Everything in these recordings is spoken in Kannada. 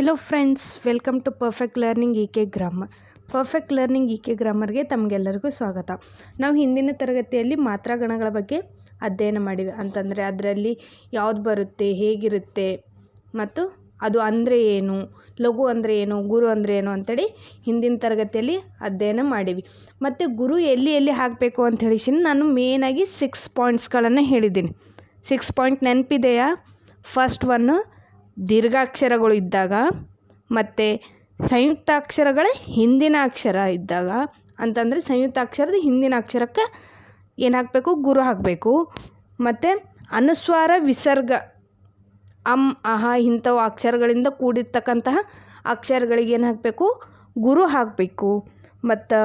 Hello friends welcome to perfect learning E K grammar perfect learning E K ಗ್ರಾಮರ್ಗೆ ತಮಗೆಲ್ಲರಿಗೂ ಸ್ವಾಗತ. ನಾವು ಹಿಂದಿನ ತರಗತಿಯಲ್ಲಿ ಮಾತ್ರಾಗಣಗಳ ಬಗ್ಗೆ ಅಧ್ಯಯನ ಮಾಡಿವೆ. ಅಂತಂದರೆ ಅದರಲ್ಲಿ ಯಾವ್ದು ಬರುತ್ತೆ, ಹೇಗಿರುತ್ತೆ, ಮತ್ತು ಅದು ಅಂದರೆ ಏನು, ಲಘು ಅಂದರೆ ಏನು, ಗುರು ಅಂದರೆ ಏನು ಅಂತೇಳಿ ಹಿಂದಿನ ತರಗತಿಯಲ್ಲಿ ಅಧ್ಯಯನ ಮಾಡಿವಿ. ಮತ್ತು ಗುರು ಎಲ್ಲಿ ಎಲ್ಲಿ ಹಾಕಬೇಕು ಅಂತ ಹೇಳಿ ನಾನು ಮೇನಾಗಿ ಸಿಕ್ಸ್ ಪಾಯಿಂಟ್ಸ್ಗಳನ್ನು ಹೇಳಿದ್ದೀನಿ. ಸಿಕ್ಸ್ ಪಾಯಿಂಟ್ ನೆನಪಿದೆಯಾ? ಫಸ್ಟ್ ಒನ್ನು ದೀರ್ಘಾಕ್ಷರಗಳು ಇದ್ದಾಗ ಮತ್ತು ಸಂಯುಕ್ತಾಕ್ಷರಗಳ ಹಿಂದಿನ ಅಕ್ಷರ ಇದ್ದಾಗ ಅಂತಂದರೆ ಸಂಯುಕ್ತಾಕ್ಷರದ ಹಿಂದಿನ ಅಕ್ಷರಕ್ಕೆ ಏನು ಹಾಕಬೇಕು ಗುರು ಹಾಕಬೇಕು ಮತ್ತು ಅನುಸ್ವಾರ ವಿಸರ್ಗ ಅಮ್ ಅಹ ಇಂಥವು ಅಕ್ಷರಗಳಿಂದ ಕೂಡಿರ್ತಕ್ಕಂತಹ ಅಕ್ಷರಗಳಿಗೆ ಏನು ಹಾಕಬೇಕು ಗುರು ಹಾಕಬೇಕು ಮತ್ತು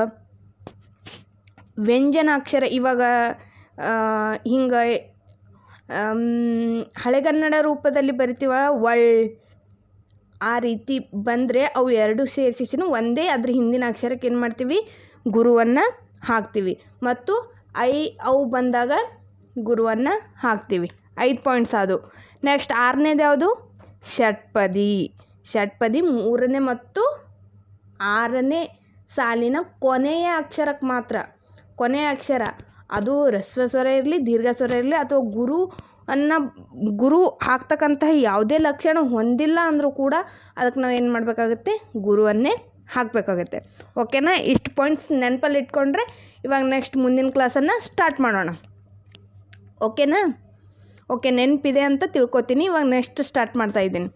ವ್ಯಂಜನಾಕ್ಷರ ಇವಾಗ ಹಿಂಗೆ ಹಳೆಗನ್ನಡ ರೂಪದಲ್ಲಿ ಬರಿತೀವ? ಒಳ್ ಆ ರೀತಿ ಬಂದರೆ ಅವು ಎರಡು ಸೇರಿಸಿನು ಒಂದೇ ಅದ್ರ ಹಿಂದಿನ ಅಕ್ಷರಕ್ಕೆ ಏನು ಮಾಡ್ತೀವಿ? ಗುರುವನ್ನು ಹಾಕ್ತೀವಿ. ಮತ್ತು ಐ, ಅವು ಬಂದಾಗ ಗುರುವನ್ನು ಹಾಕ್ತೀವಿ. ಐದು ಪಾಯಿಂಟ್ಸ್ ಅದು. ನೆಕ್ಸ್ಟ್ ಆರನೇದು ಯಾವುದು? ಷಟ್ಪದಿ. ಷಟ್ಪದಿ ಮೂರನೇ ಮತ್ತು ಆರನೇ ಸಾಲಿನ ಕೊನೆಯ ಅಕ್ಷರಕ್ಕೆ ಮಾತ್ರ. ಕೊನೆಯ ಅಕ್ಷರ. ಅದು ಹ್ರಸ್ವ ಸ್ವರ ಇರಲಿ, ದೀರ್ಘ ಸ್ವರ ಇರಲಿ ಅಥವಾ ಗುರು ಅನ್ನ ಗುರು ಹಾಕ್ತಕ್ಕಂತಹ ಯಾವುದೇ ಲಕ್ಷಣ ಹೊಂದಿಲ್ಲ ಅಂದರೂ ಕೂಡ ಅದಕ್ಕೆ ನಾವು ಏನು ಮಾಡಬೇಕಾಗುತ್ತೆ? ಗುರುವನ್ನೇ ಹಾಕಬೇಕಾಗತ್ತೆ. ಓಕೆನಾ ಇಷ್ಟು ಪಾಯಿಂಟ್ಸ್ ನೆನಪಲ್ಲಿ ಇಟ್ಕೊಂಡ್ರೆ ಇವಾಗ ನೆಕ್ಸ್ಟ್ ಮುಂದಿನ ಕ್ಲಾಸನ್ನು ಸ್ಟಾರ್ಟ್ ಮಾಡೋಣ. ಓಕೆನಾ ಓಕೆ ನೆನಪಿದೆ ಅಂತ ತಿಳ್ಕೊತೀನಿ. ಇವಾಗ ನೆಕ್ಸ್ಟ್ ಸ್ಟಾರ್ಟ್ ಮಾಡ್ತಾ ಇದ್ದೀನಿ.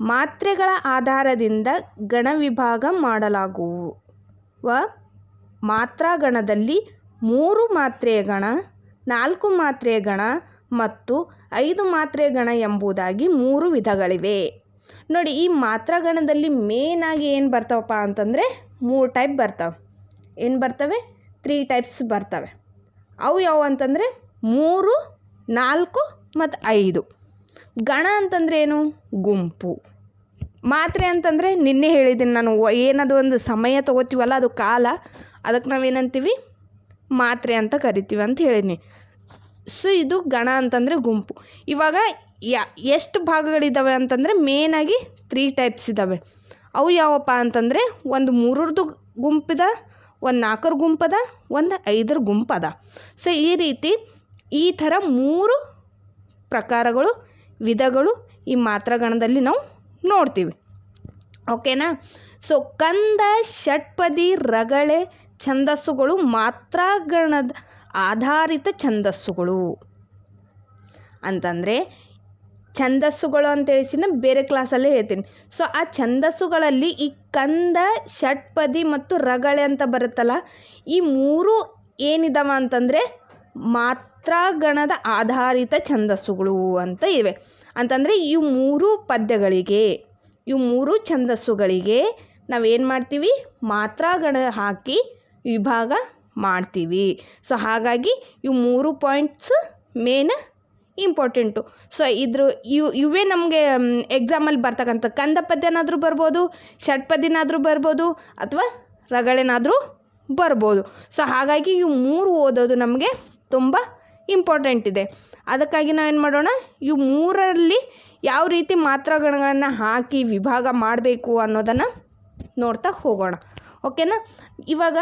ಮಾತ್ರೆಗಳ ಆಧಾರದಿಂದ ಗಣ ವಿಭಾಗ ಮಾಡಲಾಗುವ ಮಾತ್ರಾಗಣದಲ್ಲಿ ಮೂರು ಮಾತ್ರೆಯ ಗಣ, ನಾಲ್ಕು ಮಾತ್ರೆಯ ಗಣ ಮತ್ತು ಐದು ಮಾತ್ರೆಯ ಗಣ ಎಂಬುದಾಗಿ ಮೂರು ವಿಧಗಳಿವೆ. ನೋಡಿ, ಈ ಮಾತ್ರಗಣದಲ್ಲಿ ಮೇನ್ ಆಗಿ ಏನು ಬರ್ತಾವಪ್ಪ ಅಂತಂದರೆ ಮೂರು ಟೈಪ್ ಬರ್ತಾವೆ. ಏನು ಬರ್ತವೆ? ತ್ರೀ ಟೈಪ್ಸ್ ಬರ್ತವೆ. ಅವು ಯಾವು ಅಂತಂದರೆ ಮೂರು, ನಾಲ್ಕು ಮತ್ತು ಐದು. ಗಣ ಅಂತಂದರೆ ಏನು? ಗುಂಪು. ಮಾತ್ರೆ ಅಂತಂದರೆ ನಿನ್ನೆ ಹೇಳಿದ್ದೀನಿ ನಾನು, ಏನದು ಒಂದು ಸಮಯ ತೊಗೋತೀವಲ್ಲ, ಅದು ಕಾಲ, ಅದಕ್ಕೆ ನಾವೇನಂತೀವಿ ಮಾತ್ರೆ ಅಂತ ಕರಿತೀವಿ ಅಂತ ಹೇಳಿನಿ ಸೊ ಇದು ಗಣ ಅಂತಂದರೆ ಗುಂಪು. ಇವಾಗ ಯಾ, ಎಷ್ಟು ಭಾಗಗಳಿದ್ದಾವೆ ಅಂತಂದರೆ ಮೇನಾಗಿ ತ್ರೀ ಟೈಪ್ಸ್ ಇದ್ದಾವೆ ಅವು ಯಾವಪ್ಪ ಅಂತಂದರೆ ಒಂದು ಮೂರರದು ಗುಂಪಿದ ಒಂದು ನಾಲ್ಕರ ಗುಂಪದ ಒಂದು ಐದರ ಗುಂಪದ ಸೊ ಈ ರೀತಿ ಈ ಥರ ಮೂರು ಪ್ರಕಾರಗಳು, ವಿಧಗಳು ಈ ಮಾತ್ರಗಣದಲ್ಲಿ ನಾವು ನೋಡ್ತೀವಿ. ಓಕೆನಾ ಸೊ ಕಂದ, ಷಟ್ಪದಿ, ರಗಳೆ ಛಂದಸ್ಸುಗಳು ಮಾತ್ರಾಗಣದ ಆಧಾರಿತ ಛಂದಸ್ಸುಗಳು. ಅಂತಂದರೆ ಛಂದಸ್ಸುಗಳು ಅಂತ ನಾನು ಬೇರೆ ಕ್ಲಾಸಲ್ಲೇ ಹೇಳ್ತೀನಿ. ಸೊ, ಆ ಛಂದಸ್ಸುಗಳಲ್ಲಿ ಈ ಕಂದ, ಷಟ್ಪದಿ ಮತ್ತು ರಗಳೆ ಅಂತ ಬರುತ್ತಲ್ಲ, ಈ ಮೂರು ಏನಿದಾವ ಅಂತಂದರೆ ಮಾತ್ರಾಗಣದ ಆಧಾರಿತ ಛಂದಸ್ಸುಗಳು ಅಂತ ಇವೆ. ಅಂತಂದರೆ ಈ ಮೂರು ಪದ್ಯಗಳಿಗೆ, ಇವು ಮೂರು ಛಂದಸ್ಸುಗಳಿಗೆ ನಾವೇನು ಮಾಡ್ತೀವಿ? ಮಾತ್ರಾಗಣ ಹಾಕಿ ವಿಭಾಗ ಮಾಡ್ತೀವಿ. ಸೊ ಹಾಗಾಗಿ ಇವು ಮೂರು ಪಾಯಿಂಟ್ಸ್ ಮೇನ್ ಇಂಪಾರ್ಟೆಂಟು ಸೊ ಇದ್ರ, ಇವು, ಇವೇ ನಮಗೆ ಎಕ್ಸಾಮಲ್ಲಿ ಬರ್ತಕ್ಕಂಥ ಕಂದ ಪದ್ಯನಾದರೂ ಬರ್ಬೋದು ಷಟ್ಪದಿನಾದರೂ ಬರ್ಬೋದು, ಅಥವಾ ರಗಳೆನಾದರೂ ಬರ್ಬೋದು. ಸೊ ಹಾಗಾಗಿ ಇವು ಮೂರು ಓದೋದು ನಮಗೆ ತುಂಬ ಇಂಪಾರ್ಟೆಂಟ್ ಇದೆ. ಅದಕ್ಕಾಗಿ ನಾವೇನು ಮಾಡೋಣ, ಇವು ಮೂರರಲ್ಲಿ ಯಾವ ರೀತಿ ಮಾತ್ರಗಳನ್ನು ಹಾಕಿ ವಿಭಾಗ ಮಾಡಬೇಕು ಅನ್ನೋದನ್ನು ನೋಡ್ತಾ ಹೋಗೋಣ. ಓಕೆನಾ? ಇವಾಗ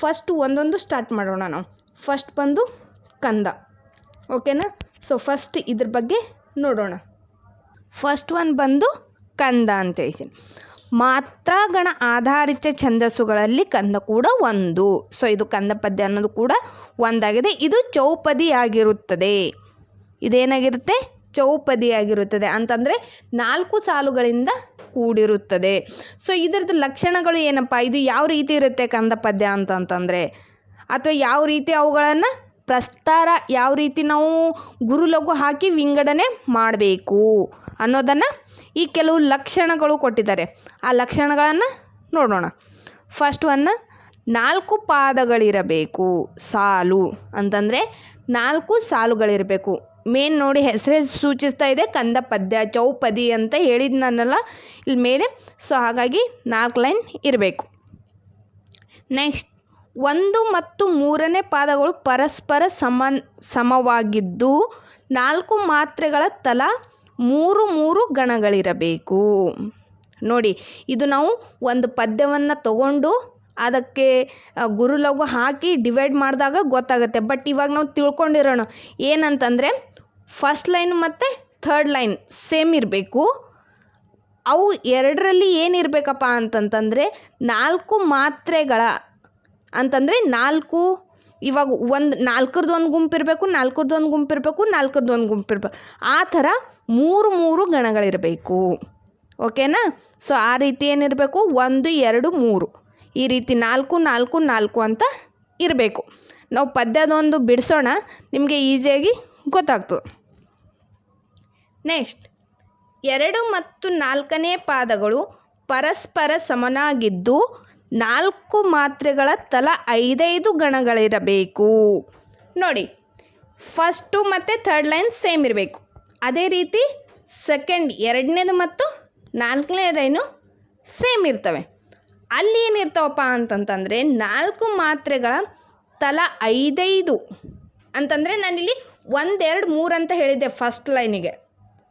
ಫಸ್ಟ್ ಒಂದೊಂದು ಸ್ಟಾರ್ಟ್ ಮಾಡೋಣ ನಾವು. ಫಸ್ಟ್ ಬಂದು ಕಂದ. ಓಕೆನಾ? ಸೊ ಫಸ್ಟ್ ಇದ್ರ ಬಗ್ಗೆ ನೋಡೋಣ. ಫಸ್ಟ್ ಒನ್ ಬಂದು ಕಂದ ಅಂತ ಹೇಳ್ತೀನಿ. ಮಾತ್ರಾಗಣ ಆಧಾರಿತ ಛಂದಸ್ಸುಗಳಲ್ಲಿ ಕಂದ ಕೂಡ ಒಂದು. ಸೊ ಇದು ಕಂದ ಪದ್ಯ ಅನ್ನೋದು ಕೂಡ ಒಂದಾಗಿದೆ. ಇದು ಚೌಪದಿಯಾಗಿರುತ್ತದೆ. ಇದೇನಾಗಿರುತ್ತೆ? ಚೌಪದಿಯಾಗಿರುತ್ತದೆ. ಅಂತಂದರೆ ನಾಲ್ಕು ಸಾಲುಗಳಿಂದ ಕೂಡಿರುತ್ತದೆ. ಸೊ ಇದರದ್ದು ಲಕ್ಷಣಗಳು ಏನಪ್ಪ? ಇದು ಯಾವ ರೀತಿ ಇರುತ್ತೆ ಕಂದ ಪದ್ಯ ಅಂತಂತಂದರೆ, ಅಥವಾ ಯಾವ ರೀತಿ ಅವುಗಳನ್ನು ಪ್ರಸ್ತಾರ, ಯಾವ ರೀತಿ ನಾವು ಗುರುಲಘು ಹಾಕಿ ವಿಂಗಡಣೆ ಮಾಡಬೇಕು ಅನ್ನೋದನ್ನು ಈ ಕೆಲವು ಲಕ್ಷಣಗಳು ಕೊಟ್ಟಿದ್ದಾರೆ. ಆ ಲಕ್ಷಣಗಳನ್ನು ನೋಡೋಣ. ಫಸ್ಟ್ ಒನ್ ನಾಲ್ಕು ಪಾದಗಳಿರಬೇಕು ಸಾಲು. ಅಂತಂದರೆ ನಾಲ್ಕು ಸಾಲುಗಳಿರಬೇಕು. ಮೇನ್ ನೋಡಿ ಹೆಸರೇ ಸೂಚಿಸ್ತಾ ಇದೆ, ಕಂದ ಪದ್ಯ, ಚೌಪದಿ ಅಂತ ಹೇಳಿದ್ನಲ್ಲ ಇಲ್ಲಿ ಮೇಲೆ. ಸೊ ಹಾಗಾಗಿ ನಾಲ್ಕು ಲೈನ್ ಇರಬೇಕು. ನೆಕ್ಸ್ಟ್ ಒಂದು ಮತ್ತು ಮೂರನೇ ಪಾದಗಳು ಪರಸ್ಪರ ಸಮ ಸಮವಾಗಿದ್ದು, ನಾಲ್ಕು ಮಾತ್ರೆಗಳ ತಲಾ ಮೂರು ಮೂರು ಗಣಗಳಿರಬೇಕು. ನೋಡಿ, ಇದು ನಾವು ಒಂದು ಪದ್ಯವನ್ನು ತಗೊಂಡು ಅದಕ್ಕೆ ಗುರುಲಘು ಗುರು ಲಘು ಹಾಕಿ ಡಿವೈಡ್ ಮಾಡಿದಾಗ ಗೊತ್ತಾಗುತ್ತೆ. ಬಟ್ ಇವಾಗ ನಾವು ತಿಳ್ಕೊಂಡಿರೋಣ, ಏನಂತಂದರೆ ಫಸ್ಟ್ ಲೈನ್ ಮತ್ತು ಥರ್ಡ್ ಲೈನ್ ಸೇಮ್ ಇರಬೇಕು. ಅವು ಎರಡರಲ್ಲಿ ಏನಿರಬೇಕಪ್ಪ ಅಂತಂತಂದರೆ ನಾಲ್ಕು ಮಾತ್ರೆಗಳ ಅಂತಂದರೆ ನಾಲ್ಕು, ಇವಾಗ ಒಂದು ನಾಲ್ಕರದ್ದು ಒಂದು ಗುಂಪು ಇರಬೇಕು, ನಾಲ್ಕರದ್ದು ಒಂದು ಗುಂಪು ಇರಬೇಕು, ನಾಲ್ಕರದ್ದು ಒಂದು ಗುಂಪು ಇರಬೇಕು. ಆ ಥರ ಮೂರು ಮೂರು ಗಣಗಳಿರಬೇಕು. ಓಕೆನಾ? ಸೊ, ಆ ರೀತಿ ಏನಿರಬೇಕು ಒಂದು, ಎರಡು, ಮೂರು. ಈ ರೀತಿ ನಾಲ್ಕು ನಾಲ್ಕು ನಾಲ್ಕು ಅಂತ ಇರಬೇಕು. ನಾವು ಪದ್ಯದೊಂದು ಬಿಡಿಸೋಣ. ನಿಮಗೆ ಈಸಿಯಾಗಿ ಗೊತ್ತಾಗ್ತದೆ. ನೆಕ್ಸ್ಟ್ ಎರಡು ಮತ್ತು ನಾಲ್ಕನೇ ಪಾದಗಳು ಪರಸ್ಪರ ಸಮನಾಗಿದ್ದು ನಾಲ್ಕು ಮಾತ್ರೆಗಳ ತಲಾ ಐದೈದು ಗಣಗಳಿರಬೇಕು. ನೋಡಿ ಫಸ್ಟು ಮತ್ತು ಥರ್ಡ್ ಲೈನ್ ಸೇಮ್ ಇರಬೇಕು. ಅದೇ ರೀತಿ ಸೆಕೆಂಡ್ ಎರಡನೇದು ಮತ್ತು ನಾಲ್ಕನೇ ಲೈನು ಸೇಮ್ ಇರ್ತವೆ. ಅಲ್ಲಿ ಏನಿರ್ತಾವಪ್ಪ ಅಂತಂತಂದರೆ ನಾಲ್ಕು ಮಾತ್ರೆಗಳ ತಲಾ ಐದೈದು ಅಂತಂದರೆ ನಾನಿಲ್ಲಿ ಒಂದೆರಡು ಮೂರು ಅಂತ ಹೇಳಿದ್ದೆ ಫಸ್ಟ್ ಲೈನಿಗೆ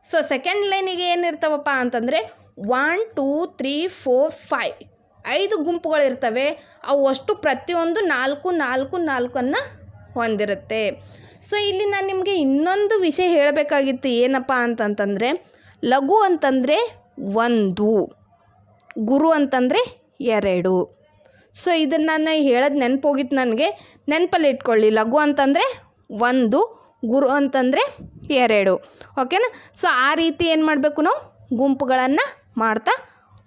ಸೊ ಸೆಕೆಂಡ್ ಲೈನಿಗೆ ಏನಿರ್ತಾವಪ್ಪ ಅಂತಂದರೆ one two three four five ಐದು ಗುಂಪುಗಳಿರ್ತವೆ ಅವು ಅಷ್ಟು ಪ್ರತಿಯೊಂದು ನಾಲ್ಕು ನಾಲ್ಕು, ನಾಲ್ಕನ್ನು ಹೊಂದಿರುತ್ತೆ. ಸೊ ಇಲ್ಲಿ ನಾನು ನಿಮಗೆ ಇನ್ನೊಂದು ವಿಷಯ ಹೇಳಬೇಕಾಗಿತ್ತು ಏನಪ್ಪ ಅಂತಂತಂದರೆ ಲಘು ಅಂತಂದರೆ ಒಂದು, ಗುರು ಅಂತಂದರೆ ಎರಡು. ಸೊ ಇದನ್ನು ನಾನು ಹೇಳೋದು ನೆನಪೋಗಿತ್ತು ನನಗೆ. ನೆನಪಲ್ಲಿ ಇಟ್ಕೊಳ್ಳಿ. ಲಘು ಅಂತಂದರೆ ಒಂದು ಗುರು ಅಂತಂದರೆ ಎರಡು ಓಕೆನಾ ಸೊ ಆ ರೀತಿ ಏನು ಮಾಡಬೇಕು ನಾವು? ಗುಂಪುಗಳನ್ನು ಮಾಡ್ತಾ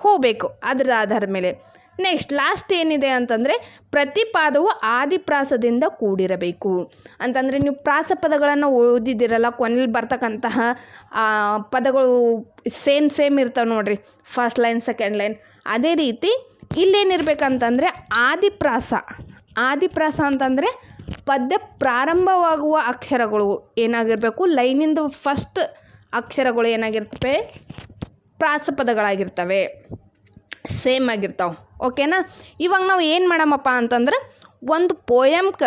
ಹೋಗಬೇಕು ಅದರ ಆಧಾರದ ಮೇಲೆ. ನೆಕ್ಸ್ಟ್ ಲಾಸ್ಟ್ ಏನಿದೆ ಅಂತಂದರೆ ಪ್ರತಿಪಾದವು ಆದಿಪ್ರಾಸದಿಂದ ಕೂಡಿರಬೇಕು. ಅಂತಂದರೆ ನೀವು ಪ್ರಾಸ ಪದಗಳನ್ನು ಓದಿದ್ದೀರಲ್ಲ ಕೊನೆಯಲ್ಲಿ ಬರ್ತಕ್ಕಂತಹ ಪದಗಳು ಸೇಮ್ ಸೇಮ್ ಇರ್ತವೆ ನೋಡಿರಿ. ಫಸ್ಟ್ ಲೈನ್ ಸೆಕೆಂಡ್ ಲೈನ್ ಅದೇ ರೀತಿ ಇಲ್ಲೇನಿರ್ಬೇಕಂತಂದರೆ ಆದಿಪ್ರಾಸ. ಆದಿಪ್ರಾಸ ಅಂತಂದರೆ ಪದ್ಯ ಪ್ರಾರಂಭವಾಗುವ ಅಕ್ಷರಗಳು ಏನಾಗಿರಬೇಕು? ಲೈನಿಂದ ಫಸ್ಟ್ ಅಕ್ಷರಗಳು ಏನಾಗಿರ್ತವೆ? ಪ್ರಾಸಪದಗಳಾಗಿರ್ತವೆ. ಸೇಮ್ ಆಗಿರ್ತಾವೆ. ಓಕೆನಾ ಇವಾಗ ನಾವು ಏನು ಮಾಡಮಪ್ಪ ಅಂತಂದ್ರೆ ಒಂದು ಪೋಯಮ್ಕ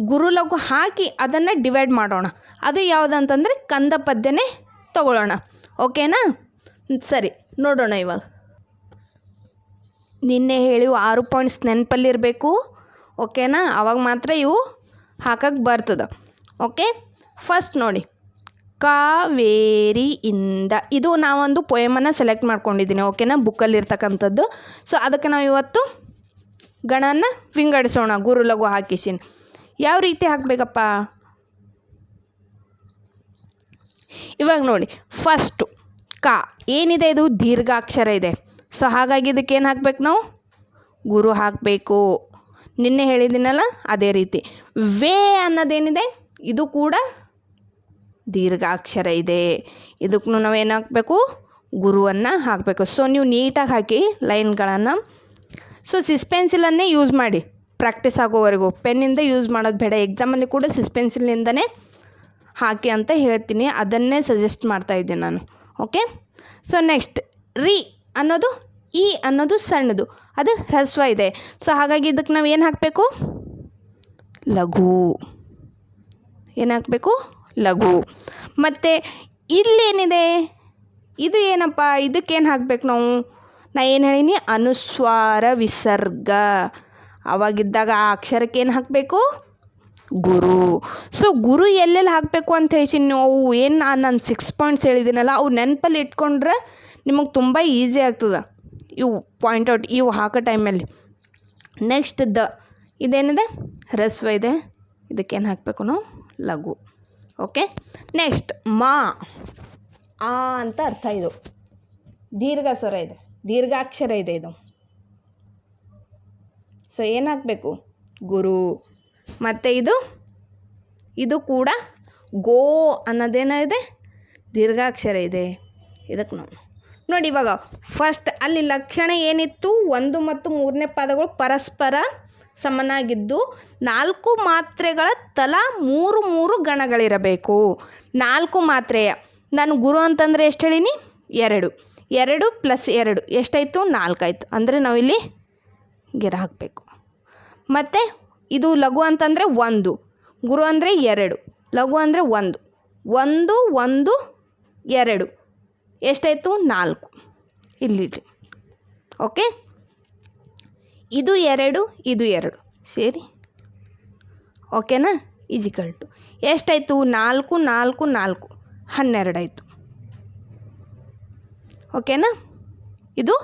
ಗುರುಲಘು ಹಾಕಿ ಅದನ್ನು ಡಿವೈಡ್ ಮಾಡೋಣ. ಅದು ಯಾವುದಂತಂದರೆ ಕಂದ ಪದ್ಯನೇ ತಗೊಳ್ಳೋಣ. ಓಕೆನಾ ಸರಿ, ನೋಡೋಣ ಇವಾಗ. ನಿನ್ನೆ ಹೇಳಿವು ಆರು ಪಾಯಿಂಟ್ಸ್ ನೆನಪಲ್ಲಿರಬೇಕು. ಓಕೆನಾ? ಅವಾಗ ಮಾತ್ರ ಇವು ಹಾಕಕ್ಕೆ ಬರ್ತದೆ. ಓಕೆ? ಫಸ್ಟ್ ನೋಡಿ. ಕಾವೇರಿಯಿಂದ. ಇದು ನಾವೊಂದು ಪೊಯಮನ್ನು ಸೆಲೆಕ್ಟ್ ಮಾಡ್ಕೊಂಡಿದ್ದೀನಿ ಓಕೆನಾ? ಬುಕ್ಕಲ್ಲಿರ್ತಕ್ಕಂಥದ್ದು ಸೊ ಅದಕ್ಕೆ ನಾವು ಇವತ್ತು ಗಣನ ವಿಂಗಡಿಸೋಣ. ಗುರು ಲಘು ಹಾಕಿಸಿನ್. ಯಾವ ರೀತಿ ಹಾಕಬೇಕಪ್ಪ? ಇವಾಗ ನೋಡಿ. ಫಸ್ಟು ಕ. ಏನಿದೆ ಇದು? ದೀರ್ಘಾಕ್ಷರ ಇದೆ. ಸೊ ಹಾಗಾಗಿ ಇದಕ್ಕೆ ಏನು ಹಾಕ್ಬೇಕು ನಾವು? ಗುರು ಹಾಕಬೇಕು. ನಿನ್ನೆ ಹೇಳಿದ್ದೀನಲ್ಲ, ಅದೇ ರೀತಿ. ವೇ ಅನ್ನೋದೇನಿದೆ? ಇದು ಕೂಡ ದೀರ್ಘಾಕ್ಷರ ಇದೆ. ಇದಕ್ಕೂ ನಾವು ಏನು ಹಾಕಬೇಕು ಗುರುವನ್ನು ಹಾಕಬೇಕು. ಸೊ ನೀವು ನೀಟಾಗಿ ಹಾಕಿ ಲೈನ್ಗಳನ್ನು. ಸೊ ಸಿಸ್ಪೆನ್ಸಿಲನ್ನೇ ಯೂಸ್ ಮಾಡಿ. ಪ್ರಾಕ್ಟೀಸ್ ಆಗೋವರೆಗೂ. ಪೆನ್ನಿಂದ ಯೂಸ್ ಮಾಡೋದು ಬೇಡ. ಎಕ್ಸಾಮಲ್ಲಿ ಕೂಡ ಸಿಸ್ಪೆನ್ಸಿಲಿಂದನೇ ಹಾಕಿ ಅಂತ ಹೇಳ್ತೀನಿ. ಅದನ್ನೇ ಸಜೆಸ್ಟ್ ಮಾಡ್ತಾ ಇದ್ದೀನಿ ನಾನು. ಓಕೆ ಸೊ ನೆಕ್ಸ್ಟ್ ರಿ ಅನ್ನೋದು ಇ ಅನ್ನೋದು ಸಣ್ಣದು. ಅದು ಹ್ರಸ್ವ ಇದೆ. ಸೊ ಹಾಗಾಗಿ ಇದಕ್ಕೆ ನಾವು ಏನು ಹಾಕಬೇಕು? ಲಘು. ಏನು ಹಾಕಬೇಕು? ಲಘು. ಮತ್ತು ಇಲ್ಲೇನಿದೆ ಇದು ಏನಪ್ಪ? ಇದಕ್ಕೇನು ಹಾಕ್ಬೇಕು ನಾವು? ನಾ ಏನು ಹೇಳೀನಿ? ಅನುಸ್ವಾರ ವಿಸರ್ಗ. ಅವಾಗಿದ್ದಾಗ ಆ ಅಕ್ಷರಕ್ಕೆ ಏನು ಹಾಕಬೇಕು? ಗುರು. ಸೊ ಗುರು ಎಲ್ಲೆಲ್ಲಿ ಹಾಕಬೇಕು ಅಂತ ಹೇಳ್ತೀನಿ ನೀವು? ಏನು ನಾನು ಸಿಕ್ಸ್ ಪಾಯಿಂಟ್ಸ್ ಹೇಳಿದ್ದೀನಲ್ಲ, ಅವು ನೆನಪಲ್ಲಿ ಇಟ್ಕೊಂಡ್ರೆ ನಿಮಗೆ ತುಂಬ ಈಸಿ ಆಗ್ತದೆ. ಇವು ಪಾಯಿಂಟ್ ಔಟ್ ಇವು ಹಾಕೋ ಟೈಮಲ್ಲಿ ನೆಕ್ಸ್ಟ್ ದ, ಇದೇನಿದೆ? ರಸ್ವ ಇದೆ. ಇದಕ್ಕೇನು ಹಾಕಬೇಕು ನಾವು? ಲಘು. ಓಕೆ ನೆಕ್ಸ್ಟ್ ಮಾ. ಆ ಅಂತ ಅರ್ಥ ಇದು. ದೀರ್ಘ ಸ್ವರ ಇದೆ. ದೀರ್ಘಾಕ್ಷರ ಇದೆ ಇದು. ಸೊ ಏನು ಹಾಕಬೇಕು? ಗುರು. ಮತ್ತು ಇದು? ಇದು ಕೂಡ ಗೋ ಅನ್ನೋದೇನಿದೆ ದೀರ್ಘಾಕ್ಷರ ಇದೆ. ಇದಕ್ಕೆ ನಾವು ನೋಡಿ ಇವಾಗ ಫಸ್ಟ್ ಅಲ್ಲಿ ಲಕ್ಷಣ ಏನಿತ್ತು? ಒಂದು ಮತ್ತು ಮೂರನೇ ಪದಗಳು ಪರಸ್ಪರ ಸಮನಾಗಿದ್ದು, ನಾಲ್ಕು ಮಾತ್ರೆಗಳ ತಲಾ ಮೂರು ಮೂರು ಗಣಗಳಿರಬೇಕು. ನಾಲ್ಕು ಮಾತ್ರೆಯ, ನಾನು ಗುರು ಅಂತಂದರೆ ಎಷ್ಟು ಹೇಳೀನಿ? ಎರಡು. ಎರಡು ಪ್ಲಸ್ ಎರಡು, ಎಷ್ಟಾಯಿತು? ನಾಲ್ಕಾಯಿತು. ಅಂದರೆ ನಾವಿಲ್ಲಿ ಗಿರ ಹಾಕಬೇಕು. ಮತ್ತು ಇದು ಲಘು ಅಂತಂದರೆ ಒಂದು, ಗುರು ಅಂದರೆ ಎರಡು, ಲಘು ಅಂದರೆ ಒಂದು ಒಂದು ಒಂದು, ಎರಡು. ಎಷ್ಟಾಯಿತು? ನಾಲ್ಕು. ಇಲ್ಲಿಡಿ ಓಕೆ? ಇದು ಎರಡು ಇದು ಎರಡು. ಸೇರಿ. ಓಕೆನಾ? ಈಜಿಕಲ್ ಟು ಎಷ್ಟಾಯಿತು? ನಾಲ್ಕು ನಾಲ್ಕು ನಾಲ್ಕು. ಹನ್ನೆರಡಾಯಿತು. ಓಕೆನಾ? ಇದು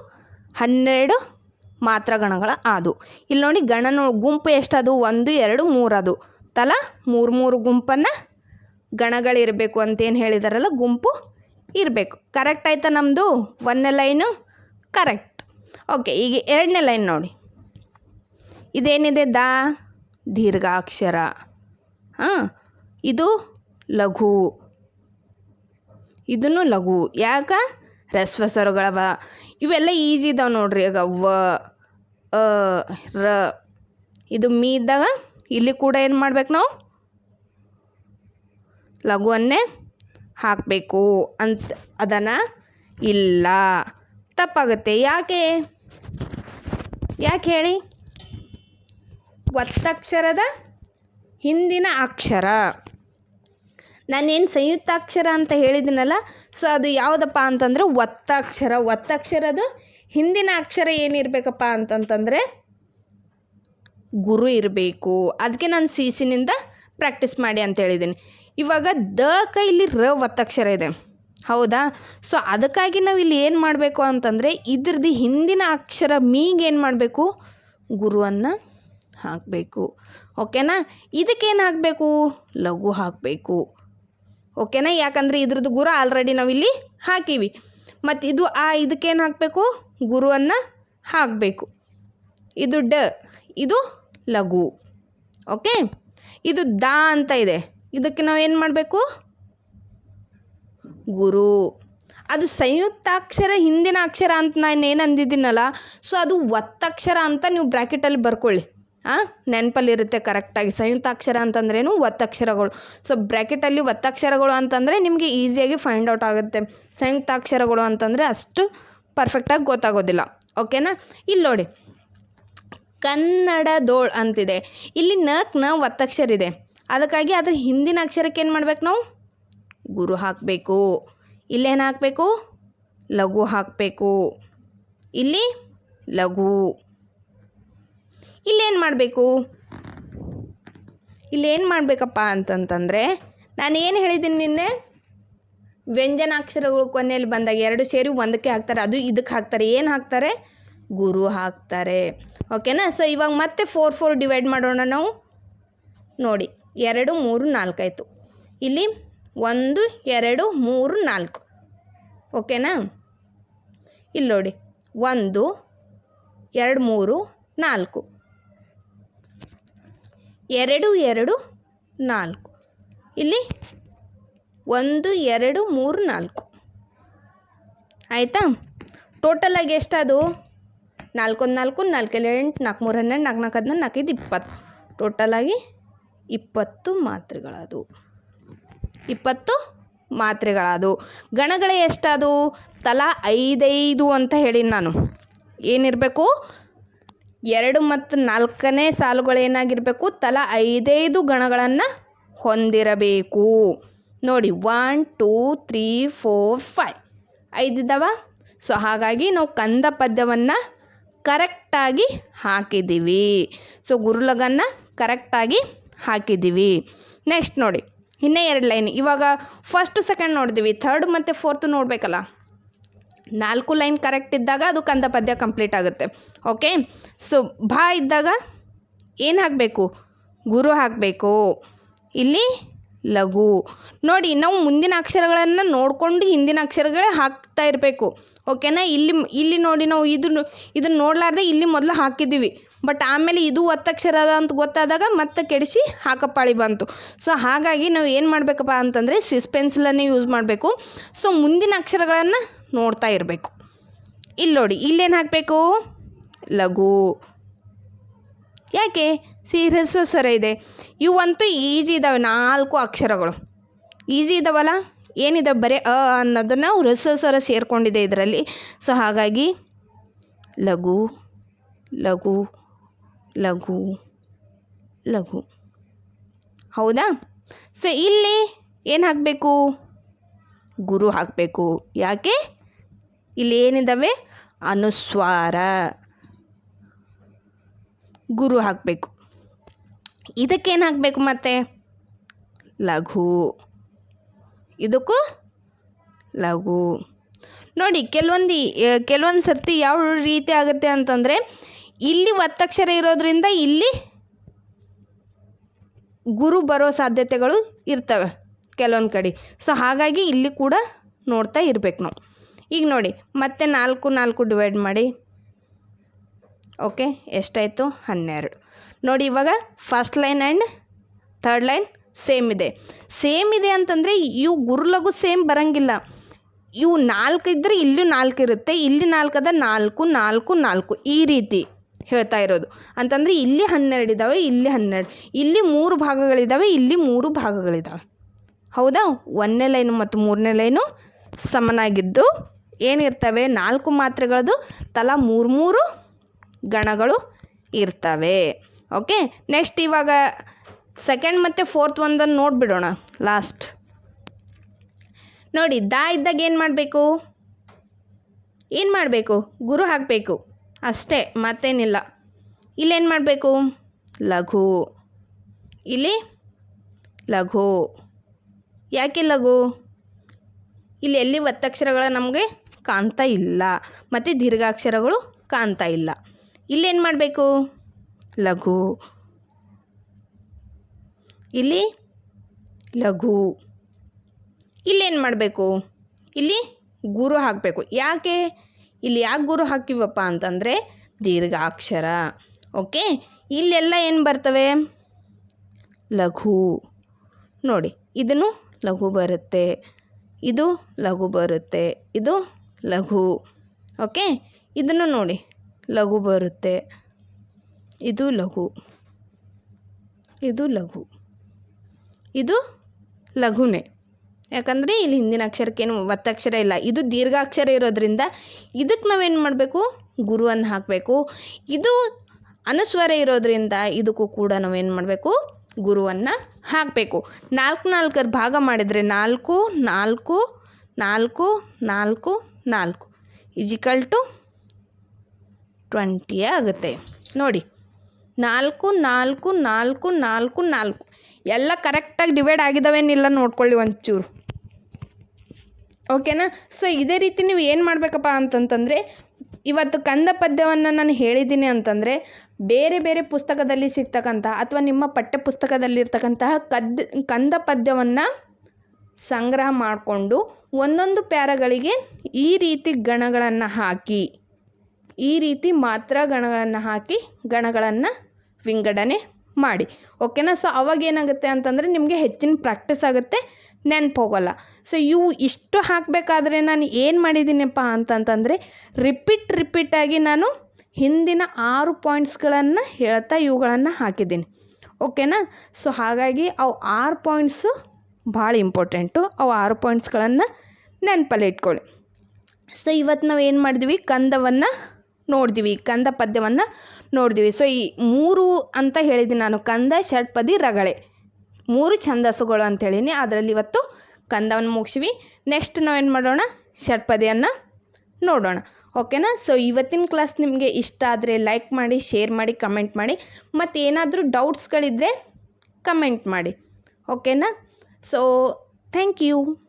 ಹನ್ನೆರಡು ಮಾತ್ರ ಗಣಗಳ ಆದು. ಇಲ್ಲಿ ನೋಡಿ ಗಣ ಗುಂಪು ಎಷ್ಟದು? ಒಂದು, ಎರಡು, ಮೂರದು. ತಲಾ ಮೂರು ಮೂರು ಗುಂಪನ್ನು ಗಣಗಳಿರಬೇಕು ಅಂತೇನು ಹೇಳಿದಾರಲ್ಲ, ಗುಂಪು? ಇರಬೇಕು. ಕರೆಕ್ಟ್ ಆಯಿತಾ ನಮ್ಮದು ಒಂದನೇ ಲೈನು ಕರೆಕ್ಟ್ ಓಕೆ ಈಗ ಎರಡನೇ ಲೈನ್ ನೋಡಿ. ಇದೇನಿದೆ ದಾ? ದೀರ್ಘಾಕ್ಷರ. ಹಾಂ, ಇದು ಲಘು. ಇದನ್ನು ಲಘು. ಯಾಕ? ರಸ್ವ ಸ್ವರಗಳವ ಇವೆಲ್ಲ ಈಜಿ ಇದಾವೆ ನೋಡ್ರಿ. ಈಗ ವ ರ. ಇದು ಮೀ ಇದ್ದಾಗ ಇಲ್ಲಿ ಕೂಡ ಏನು ಮಾಡ್ಬೇಕು ನಾವು? ಲಘುವನ್ನೇ ಹಾಕಬೇಕು ಅಂತ ಅದನ್ನು ಇಲ್ಲ. ತಪ್ಪಾಗುತ್ತೆ. ಯಾಕೆ? ಯಾಕೆ ಹೇಳಿ? ಒತ್ತಕ್ಷರದ ಹಿಂದಿನ ಅಕ್ಷರ. ನಾನೇನು ಸಂಯುಕ್ತಾಕ್ಷರ ಅಂತ ಹೇಳಿದ್ದೀನಲ್ಲ ಸೊ ಅದು ಯಾವುದಪ್ಪ ಅಂತಂದರೆ ಒತ್ತಕ್ಷರ. ಒತ್ತಕ್ಷರದ ಹಿಂದಿನ ಅಕ್ಷರ ಏನಿರಬೇಕಪ್ಪ ಅಂತಂತಂದರೆ ಗುರು ಇರಬೇಕು. ಅದಕ್ಕೆ ನಾನು ಸಿ ಸಿನಿಂದ ಪ್ರಾಕ್ಟೀಸ್ ಮಾಡಿ ಅಂತ ಹೇಳಿದ್ದೀನಿ ಇವಾಗ ದ ಕೈಲಿ ರ ಒತ್ತಕ್ಷರ ಇದೆ. ಹೌದಾ? ಸೊ ಅದಕ್ಕಾಗಿ ನಾವು ಇಲ್ಲಿ ಏನು ಮಾಡಬೇಕು ಅಂತಂದರೆ ಇದ್ರದ್ದು ಹಿಂದಿನ ಅಕ್ಷರ ಮೀಗೆ ಏನು ಮಾಡಬೇಕು? ಗುರುವನ್ನು ಹಾಕಬೇಕು. ಓಕೆನಾ? ಇದಕ್ಕೇನು ಹಾಕಬೇಕು? ಲಘು ಹಾಕಬೇಕು. ಓಕೆನಾ? ಯಾಕಂದರೆ ಇದ್ರದ್ದು ಗುರು ಆಲ್ರೆಡಿ ನಾವಿಲ್ಲಿ ಹಾಕೀವಿ. ಮತ್ತು ಇದು ಆ ಇದಕ್ಕೇನು ಹಾಕಬೇಕು? ಗುರುವನ್ನು ಹಾಕಬೇಕು. ಇದು ಡ, ಇದು ಲಘು. ಓಕೆ? ಇದು ದ ಅಂತ ಇದೆ. ಇದಕ್ಕೆ ನಾವು ಏನು ಮಾಡಬೇಕು? ಗುರು. ಅದು ಸಂಯುಕ್ತಾಕ್ಷರ, ಹಿಂದಿನ ಅಕ್ಷರ ಅಂತ ನಾನು ಏನು ಅಂದಿದ್ದೀನಲ್ಲ ಸೊ ಅದು ಒತ್ತಕ್ಷರ ಅಂತ ನೀವು ಬ್ರ್ಯಾಕೆಟಲ್ಲಿ ಬರ್ಕೊಳ್ಳಿ. ಹಾಂ ನೆನಪಲ್ಲಿರುತ್ತೆ ಕರೆಕ್ಟಾಗಿ ಸಂಯುಕ್ತಾಕ್ಷರ ಅಂತಂದ್ರೇನು ಒತ್ತಕ್ಷರಗಳು ಸೊ ಬ್ರ್ಯಾಕೆಟಲ್ಲಿ ಒತ್ತಕ್ಷರಗಳು ಅಂತಂದರೆ ನಿಮಗೆ ಈಸಿಯಾಗಿ ಫೈಂಡ್ ಔಟ್ ಆಗುತ್ತೆ. ಸಂಯುಕ್ತಾಕ್ಷರಗಳು ಅಂತಂದರೆ ಅಷ್ಟು ಪರ್ಫೆಕ್ಟಾಗಿ ಗೊತ್ತಾಗೋದಿಲ್ಲ. ಓಕೆನಾ ಇಲ್ಲಿ ನೋಡಿ. ಕನ್ನಡದೋಳ್ ಅಂತಿದೆ. ಇಲ್ಲಿ ನಕ್ನ ಒತ್ತಕ್ಷರ ಇದೆ ಅದಕ್ಕಾಗಿ ಅದ್ರ ಹಿಂದಿನ ಅಕ್ಷರಕ್ಕೆ ಏನು ಮಾಡ್ಬೇಕು ನಾವು? ಗುರು ಹಾಕಬೇಕು. ಇಲ್ಲೇನು ಹಾಕಬೇಕು? ಲಘು ಹಾಕಬೇಕು. ಇಲ್ಲಿ ಲಘು. ಇಲ್ಲೇನು ಮಾಡಬೇಕು? ಇಲ್ಲೇನು ಮಾಡಬೇಕಪ್ಪ ಅಂತಂತಂದರೆ ನಾನು ಏನು ಹೇಳಿದ್ದೀನಿ ನಿನ್ನೆ? ವ್ಯಂಜನಾಕ್ಷರಗಳು ಕೊನೆಯಲ್ಲಿ ಬಂದಾಗ ಎರಡು ಸೇರಿ ಒಂದಕ್ಕೆ ಹಾಕ್ತಾರೆ, ಅದು ಇದಕ್ಕೆ ಹಾಕ್ತಾರೆ. ಏನು ಹಾಕ್ತಾರೆ? ಗುರು ಹಾಕ್ತಾರೆ. ಓಕೆನಾ ಸೊ ಇವಾಗ ಮತ್ತೆ ಫೋರ್ ಫೋರ್ ಡಿವೈಡ್ ಮಾಡೋಣ ನಾವು. ನೋಡಿ. ಎರಡು, ಮೂರು ನಾಲ್ಕಾಯಿತು ಇಲ್ಲಿ ಒಂದು, ಎರಡು, ಮೂರು, ನಾಲ್ಕು. ಓಕೆನಾ? ಇಲ್ಲಿ ನೋಡಿ. ಒಂದು, ಎರಡು, ಮೂರು, ನಾಲ್ಕು. ಎರಡು ಎರಡು, ನಾಲ್ಕು. ಇಲ್ಲಿ ಒಂದು, ಎರಡು, ಮೂರು, ನಾಲ್ಕು. ಆಯಿತಾ? ಟೋಟಲಾಗಿ ಎಷ್ಟದು? ನಾಲ್ಕೊಂದು ನಾಲ್ಕು ನಾಲ್ಕಲ್ಲಿ ಎಂಟು, ನಾಲ್ಕು ಮೂರು ಹನ್ನೆರಡು, ನಾಲ್ಕು ನಾಲ್ಕು ಹದಿನಾರು ನಾಲ್ಕೈದು ಇಪ್ಪತ್ತು. ಟೋಟಲಾಗಿ ಇಪ್ಪತ್ತು ಮಾತ್ರೆಗಳದು ಇಪ್ಪತ್ತು ಮಾತ್ರೆಗಳದು ಗಣಗಳೇ ಎಷ್ಟದು ತಲಾ ಐದೈದು ಅಂತ ಹೇಳಿನಿ ನಾನು. ಏನಿರಬೇಕು? ಎರಡು ಮತ್ತು ನಾಲ್ಕನೇ ಸಾಲುಗಳೇನಾಗಿರಬೇಕು ತಲಾ ಐದೈದು ಗಣಗಳನ್ನು ಹೊಂದಿರಬೇಕು. ನೋಡಿ one two three four five ಐದಿದ್ದಾವ so ಹಾಗಾಗಿ ನಾವು ಕಂದ ಪದ್ಯವನ್ನು ಕರೆಕ್ಟಾಗಿ ಹಾಕಿದ್ದೀವಿ. ಸೊ ಗುರುಲಗನ್ನ ಕರೆಕ್ಟಾಗಿ ಹಾಕಿದ್ದೀವಿ. ನೆಕ್ಸ್ಟ್ ನೋಡಿ, ಇನ್ನೇ ಎರಡು ಲೈನ್. ಇವಾಗ ಫಸ್ಟ್ ಸೆಕೆಂಡ್ ನೋಡಿದ್ವಿ ಥರ್ಡ್ ಮತ್ತು ಫೋರ್ತ್ ನೋಡಬೇಕಲ್ಲ? ನಾಲ್ಕು ಲೈನ್ ಕರೆಕ್ಟ್ ಇದ್ದಾಗ ಅದು ಕಂದ ಪದ್ಯ ಕಂಪ್ಲೀಟ್ ಆಗುತ್ತೆ. ಓಕೆ ಸೊ ಭಾ ಇದ್ದಾಗ ಏನು ಹಾಕಬೇಕು? ಗುರು ಹಾಕಬೇಕು. ಇಲ್ಲಿ ಲಘು. ನೋಡಿ, ನಾವು ಮುಂದಿನ ಅಕ್ಷರಗಳನ್ನು ನೋಡಿಕೊಂಡು ಹಿಂದಿನ ಅಕ್ಷರಗಳೇ ಹಾಕ್ತಾ ಇರಬೇಕು. ಓಕೆನಾ ಇಲ್ಲಿ ಇಲ್ಲಿ ನೋಡಿ ನಾವು ಇದನ್ನು ಇದನ್ನು ನೋಡಲಾರ್ದೆ ಇಲ್ಲಿ ಮೊದಲು ಹಾಕಿದ್ದೀವಿ. ಬಟ್ ಆಮೇಲೆ ಇದು ಒತ್ತಕ್ಷರ ಅದ ಅಂತ ಗೊತ್ತಾದಾಗ ಮತ್ತೆ ಕೆಡಿಸಿ ಹಾಕಪ್ಪಾಳಿ ಬಂತು. ಸೊ ಹಾಗಾಗಿ ನಾವು ಏನು ಮಾಡಬೇಕಪ್ಪ ಅಂತಂದರೆ ಸಿಸ್ ಪೆನ್ಸಿಲನ್ನೇ ಯೂಸ್ ಮಾಡಬೇಕು. ಸೊ ಮುಂದಿನ ಅಕ್ಷರಗಳನ್ನು ನೋಡ್ತಾ ಇರಬೇಕು. ಇಲ್ಲಿ ನೋಡಿ ಇಲ್ಲೇನು ಹಾಕಬೇಕು? ಲಘು. ಯಾಕೆ? ಸೀರಿಯಸ್ ಸರ ಇದೆ. ಇವಂತೂ ಈಜಿ ಇದ್ದಾವೆ ನಾಲ್ಕು ಅಕ್ಷರಗಳು. ಈಜಿ ಇದ್ದಾವಲ್ಲ ಏನಿದೆ ಬರೀ ಅ ಅನ್ನೋದನ್ನು ಹ್ರಸ್ವ ಸರ ಸೇರಿಕೊಂಡಿದೆ ಇದರಲ್ಲಿ. ಸೊ ಹಾಗಾಗಿ ಲಘು ಲಘು. ಲಘು ಲಘು. ಹೌದಾ? ಸೊ ಇಲ್ಲಿ ಏನು ಹಾಕಬೇಕು? ಗುರು ಹಾಕಬೇಕು. ಯಾಕೆ? ಇಲ್ಲಿ ಏನಿದ್ದಾವೆ ಅನುಸ್ವಾರ. ಗುರು ಹಾಕಬೇಕು. ಇದಕ್ಕೇನು ಹಾಕಬೇಕು ಮತ್ತೆ? ಲಘು. ಇದಕ್ಕೂ ಲಘು. ನೋಡಿ, ಕೆಲವೊಂದು ಕೆಲವೊಂದು ಸರ್ತಿ ಯಾವ ರೀತಿ ಆಗುತ್ತೆ ಅಂತಂದರೆ ಇಲ್ಲಿ ಒತ್ತಕ್ಷರ ಇರೋದ್ರಿಂದ ಇಲ್ಲಿ ಗುರು ಬರೋ ಸಾಧ್ಯತೆಗಳು ಇರ್ತವೆ ಕೆಲವೊಂದು ಕಡೆ. ಸೊ ಹಾಗಾಗಿ ಇಲ್ಲಿ ಕೂಡ ನೋಡ್ತಾ ಇರ್ಬೇಕು ನಾವು. ಈಗ ನೋಡಿ, ಮತ್ತೆ ನಾಲ್ಕು ನಾಲ್ಕು ಡಿವೈಡ್ ಮಾಡಿ. ಓಕೆ ಎಷ್ಟಾಯಿತು? ಹನ್ನೆರಡು. ನೋಡಿ, ಇವಾಗ first line and third line same ಇದೆ. ಸೇಮ್ ಇದೆ ಅಂತಂದರೆ ಇವು ಗುರುಲಗು ಸೇಮ್ ಬರಂಗಿಲ್ಲ. ಇವು ನಾಲ್ಕು ಇದ್ದರೆ ಇಲ್ಲೂ ನಾಲ್ಕು ಇರುತ್ತೆ. ಇಲ್ಲಿ ನಾಲ್ಕದ ನಾಲ್ಕು ನಾಲ್ಕು ನಾಲ್ಕು ಈ ರೀತಿ. ಹೇಳ್ತಾ ಇರೋದು. ಅಂತಂದರೆ ಇಲ್ಲಿ ಹನ್ನೆರಡು ಇದ್ದಾವೆ ಇಲ್ಲಿ ಹನ್ನೆರಡು. ಇಲ್ಲಿ ಮೂರು ಭಾಗಗಳಿದ್ದಾವೆ ಇಲ್ಲಿ ಮೂರು ಭಾಗಗಳಿದ್ದಾವೆ ಹೌದಾ? ಒಂದನೇ ಲೈನು ಮತ್ತು ಮೂರನೇ ಲೈನು ಸಮನಾಗಿದ್ದು ಏನಿರ್ತವೆ? ನಾಲ್ಕು ಮಾತ್ರೆಗಳದು ತಲಾ ಮೂರು ಮೂರು ಗಣಗಳು ಇರ್ತವೆ. ಓಕೆ? ನೆಕ್ಸ್ಟ್ ಇವಾಗ ಸೆಕೆಂಡ್ ಮತ್ತು ಫೋರ್ತ್ ಒಂದನ್ನು ನೋಡಿಬಿಡೋಣ, ಲಾಸ್ಟ್. ನೋಡಿ, ದಾ ಇದ್ದಾಗ ಏನು ಮಾಡಬೇಕು? ಏನು ಮಾಡಬೇಕು? ಗುರು ಹಾಕಬೇಕು. ಅಷ್ಟೇ, ಮತ್ತೇನಿಲ್ಲ. ಇಲ್ಲೇನು ಮಾಡಬೇಕು? ಲಘು. ಇಲ್ಲಿ? ಲಘು. ಯಾಕೆ ಲಘು? ಇಲ್ಲಿ ಎಲ್ಲಿ ಒತ್ತಕ್ಷರಗಳು ನಮಗೆ ಕಾಣ್ತಾ ಇಲ್ಲ. ಮತ್ತು ದೀರ್ಘಾಕ್ಷರಗಳು ಕಾಣ್ತಾ ಇಲ್ಲ. ಇಲ್ಲೇನು ಮಾಡಬೇಕು? ಲಘು. ಇಲ್ಲಿ? ಲಘು. ಇಲ್ಲೇನು ಮಾಡಬೇಕು? ಇಲ್ಲಿ ಗುರು ಹಾಕಬೇಕು. ಯಾಕೆ? ಇಲ್ಲಿ ಯಾಕೆ ಗುರು ಹಾಕಿವಪ್ಪ ಅಂತಂದರೆ ದೀರ್ಘಾಕ್ಷರ. ಓಕೆ? ಇಲ್ಲೆಲ್ಲ ಏನು ಬರ್ತವೆ? ಲಘು. ನೋಡಿ, ಇದನ್ನು ಲಘು ಬರುತ್ತೆ. ಇದು ಲಘು ಬರುತ್ತೆ. ಇದು ಲಘು. ಓಕೆ? ಇದನ್ನು ನೋಡಿ, ಲಘು ಬರುತ್ತೆ. ಇದು ಲಘು. ಇದು ಲಘು. ಇದು ಲಘುನೇ. ಯಾಕಂದರೆ ಇಲ್ಲಿ ಹಿಂದಿನ ಅಕ್ಷರಕ್ಕೇನು ಒತ್ತಕ್ಷರ ಇಲ್ಲ. ಇದು ದೀರ್ಘಾಕ್ಷರ ಇರೋದ್ರಿಂದ ಇದಕ್ಕೆ ನಾವೇನು ಮಾಡಬೇಕು? ಗುರುವನ್ನು ಹಾಕಬೇಕು. ಇದು ಅನುಸ್ವರ ಇರೋದ್ರಿಂದ ಇದಕ್ಕೂ ಕೂಡ ನಾವೇನು ಮಾಡಬೇಕು? ಗುರುವನ್ನು ಹಾಕಬೇಕು. ನಾಲ್ಕು ನಾಲ್ಕರ ಭಾಗ ಮಾಡಿದರೆ ನಾಲ್ಕು ನಾಲ್ಕು ನಾಲ್ಕು ನಾಲ್ಕು ನಾಲ್ಕು. ಇಜಿಕಲ್ ಟು ಟ್ವೆಂಟಿ ಆಗುತ್ತೆ. ನೋಡಿ. ನಾಲ್ಕು ನಾಲ್ಕು ನಾಲ್ಕು ನಾಲ್ಕು ನಾಲ್ಕು. ಎಲ್ಲ ಕರೆಕ್ಟಾಗಿ ಡಿವೈಡ್ ಆಗಿದ್ದಾವೇನಿಲ್ಲ ನೋಡ್ಕೊಳ್ಳಿ ಒಂಚೂರು. ಓಕೆನಾ? ಸೊ ಇದೇ ರೀತಿ ನೀವು ಏನು ಮಾಡಬೇಕಪ್ಪ ಅಂತಂತಂದರೆ, ಇವತ್ತು ಕಂದ ಪದ್ಯವನ್ನು ನಾನು ಹೇಳಿದ್ದೀನಿ ಅಂತಂದರೆ, ಬೇರೆ ಬೇರೆ ಪುಸ್ತಕದಲ್ಲಿ ಸಿಗ್ತಕ್ಕಂತಹ ಅಥವಾ ನಿಮ್ಮ ಪಠ್ಯ ಪುಸ್ತಕದಲ್ಲಿರ್ತಕ್ಕಂತಹ ಕದ್, ಕಂದ ಪದ್ಯವನ್ನು ಸಂಗ್ರಹ ಮಾಡಿಕೊಂಡು ಒಂದೊಂದು ಪ್ಯಾರಗಳಿಗೆ ಈ ರೀತಿ ಗಣಗಳನ್ನು ಹಾಕಿ, ಈ ರೀತಿ ಮಾತ್ರ ಗಣಗಳನ್ನು ಹಾಕಿ ಗಣಗಳನ್ನು ವಿಂಗಡಣೆ ಮಾಡಿ. ಓಕೆನಾ? ಸೊ ಅವಾಗ ಏನಾಗುತ್ತೆ ಅಂತಂದರೆ, ನಿಮಗೆ ಹೆಚ್ಚಿನ ಪ್ರಾಕ್ಟೀಸ್ ಆಗುತ್ತೆ. ನೆನ್ಪು ಹೋಗೋಲ್ಲ ಸೊ ಇವು ಇಷ್ಟು ಹಾಕಬೇಕಾದ್ರೆ ನಾನು ಏನು ಮಾಡಿದ್ದೀನಪ್ಪ ಅಂತಂತಂದರೆ ರಿಪೀಟ್ ರಿಪೀಟಾಗಿ ನಾನು ಹಿಂದಿನ ಆರು ಪಾಯಿಂಟ್ಸ್ಗಳನ್ನು ಹೇಳ್ತಾ ಇವುಗಳನ್ನು ಹಾಕಿದ್ದೀನಿ. ಓಕೆನಾ ಸೊ ಹಾಗಾಗಿ ಅವು ಆರು ಪಾಯಿಂಟ್ಸು ಭಾಳ ಇಂಪಾರ್ಟೆಂಟು ಅವು ಆರು ಪಾಯಿಂಟ್ಸ್ಗಳನ್ನು ನೆನಪಲ್ಲಿ ಇಟ್ಕೊಳ್ಳಿ. ಸೊ ಇವತ್ತು ನಾವು ಏನು ಮಾಡಿದ್ವಿ? ಕಂದವನ್ನು ನೋಡಿದ್ವಿ. ಕಂದ ಪದ್ಯವನ್ನು ನೋಡಿದ್ವಿ. ಸೊ ಈ ಮೂರು ಅಂತ ಹೇಳಿದ್ದೀನಿ ನಾನು. ಕಂದ ಷಟ್ಪದಿ ರಗಳೆ. ಮೂರು ಛಂದಸ್ಸುಗಳು ಅಂತ ಹೇಳೀನಿ ಅದರಲ್ಲಿ ಇವತ್ತು ಕಂದವನ್ನು ಮುಗಿಸಿವಿ. ನೆಕ್ಸ್ಟ್ ನಾವೇನು ಮಾಡೋಣ? ಷಟ್ಪದಿಯನ್ನು ನೋಡೋಣ. ಓಕೆನಾ ಸೊ ಇವತ್ತಿನ ಕ್ಲಾಸ್ ನಿಮಗೆ ಇಷ್ಟ ಆದರೆ ಲೈಕ್ ಮಾಡಿ ಶೇರ್ ಮಾಡಿ ಕಮೆಂಟ್ ಮಾಡಿ. ಮತ್ತು ಏನಾದರೂ ಡೌಟ್ಸ್ಗಳಿದ್ದರೆ ಕಮೆಂಟ್ ಮಾಡಿ. ಓಕೆನಾ ಸೊ ಥ್ಯಾಂಕ್ ಯು